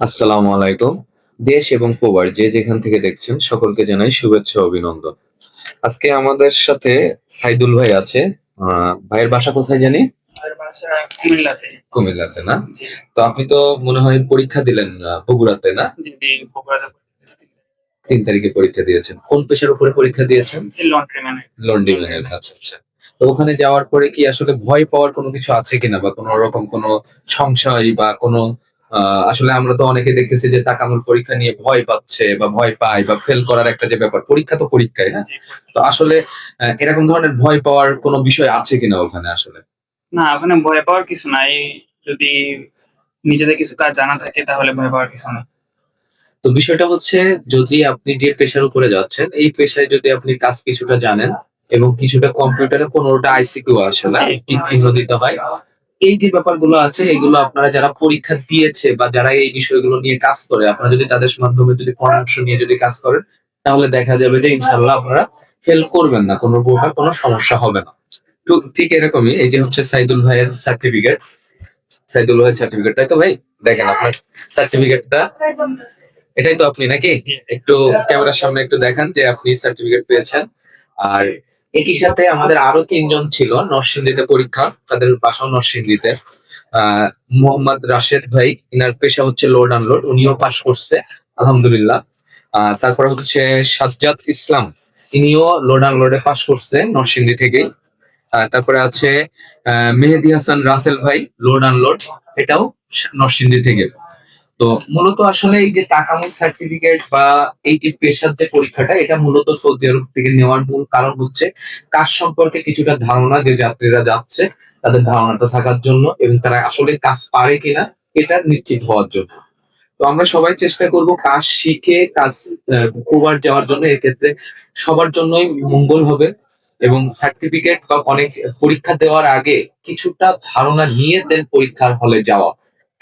আসসালামু আলাইকুম। দেশ এবং প্রবাস যে যেখান থেকে দেখছেন সকলকে জানাই শুভেচ্ছা অভিনন্দন। আজকে আমাদের সাথে সাইদুল ভাই আছে। ভাইয়ের বাসা কোথায় জানি? কুমিল্লাতে। কুমিল্লাতে না? তো আপনি তো মনে হয় পরীক্ষা দিলেন বগুড়াতে না? তিন তারিখে পরীক্ষা দিয়েছেন। কোন পেশার উপরে পরীক্ষা দিয়েছেন? লন্ড্রি লন্ডি ম্যানের আচ্ছা আচ্ছা। তো ওখানে যাওয়ার পরে কি আসলে ভয় পাওয়ার কোনো কিছু আছে কিনা? বা কোনো রকম কোনো সংশয় বা কোনো আসলে আমরা তো অনেকে দেখতেছি যে তাকামুল পরীক্ষা নিয়ে ভয় পাচ্ছে বা ভয় পায় বা ফেল করার একটা যে ব্যাপার পরীক্ষা তো পরীক্ষায় না তো আসলে এরকম ধরনের ভয় পাওয়ার কোনো বিষয় আছে কিনা ওখানে আসলে? না ওখানে ভয় পাওয়ার কিছু নাই। যদি নিজেদের কিছু কাজ জানা থাকে তাহলে ভয় পাওয়ার কিছু না তো বিষয়টা হচ্ছে যদি আপনি যে পেশার উপরে যাচ্ছেন এই পেশায় যদি আপনি কাজ কিছুটা জানেন এবং কিছুটা কম্পিউটারে পনেরোটা আইসিকিউ আসে না চিহ্ন দিতে হয় এই যে ব্যাপারগুলো আছে এগুলো আপনারা যারা পরীক্ষা দিয়েছে বা যারা এই বিষয়গুলো নিয়ে কাজ করে আপনারা যদি তাদের মাধ্যমে যদি পরামর্শ নিয়ে যদি কাজ করেন তাহলে দেখা যাবে যে ইনশাল্লাহ আপনারা ফেল করবেন না কোনো প্রকার কোনো সমস্যা হবে না। তো ঠিক এরকমই এই যে হচ্ছে সাইদুল ভাইয়ের সার্টিফিকেট সাইদুল ভাইয়ের সার্টিফিকেট তাই তো ভাই? দেখেন আপনার সার্টিফিকেটটা এটাই তো আপনি নাকি? একটু ক্যামেরার সামনে একটু দেখান যে আপনি সার্টিফিকেট পেয়েছেন। আর একই সাথে আমাদের আরও তিনজন ছিল নরসিংদীতে পরীক্ষা তাদের বাসাও নরসিংদীতে। আহ মোহাম্মদ রাশেদ ভাই ইনার পেশা হচ্ছে লোড আনলোড উনিও পাশ করছে আলহামদুলিল্লাহ। তারপর হচ্ছে সাজ্জাদ ইসলাম ইনিও লোড আনলোডে পাশ করছে নরসিংদী থেকেই আহ, তারপরে আছে মেহেদি হাসান রাসেল ভাই লোড আনলোড এটাও নরসিংদী থেকে। তো মূলত আসলে এই যে টাকামুল সার্টিফিকেট বা এই যে পেশার যে পরীক্ষাটা, এটা মূলত সৌদি আরব থেকে নেওয়ার মূল কারণ হচ্ছে কাজ সম্পর্কে কিছুটা ধারণা যে যাত্রীরা যাচ্ছে, তাদের ধারণাটা থাকার জন্য এবং তারা আসলে কাজ পারে কিনা, এটা নিশ্চিত হওয়ার জন্য। তো আমরা সবাই চেষ্টা করব কাজ শিখে, কাজ ওভার যাওয়ার জন্য। এক্ষেত্রে সবার জন্যই মঙ্গল হবে এবং সার্টিফিকেট বা অনেক পরীক্ষা দেওয়ার আগে কিছুটা ধারণা নিয়ে দেন পরীক্ষার হলে যাওয়া।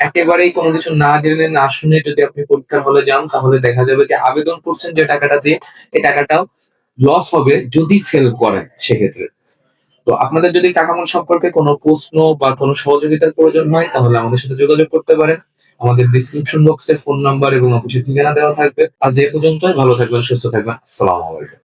একেবারেই কোনো কিছু না জেনে না শুনে যদি আপনি পরীক্ষার হলে যান, তাহলে দেখা যাবে যে আবেদন করছেন যে টাকাটা দিয়ে, এই টাকাটাও লস হবে যদি ফেল করেন সেক্ষেত্রে। তো আপনাদের যদি কাকামন সম্পর্কে কোনো প্রশ্ন বা কোনো সহযোগিতার প্রয়োজন হয়, তাহলে আমাদের সাথে যোগাযোগ করতে পারেন। আমাদের ডিসক্রিপশন বক্সে ফোন নাম্বার এবং অফিসের ঠিকানা দেওয়া থাকবে। আর যে পর্যন্ত ভালো থাকবেন, সুস্থ থাকবেন। আসসালামু আলাইকুম।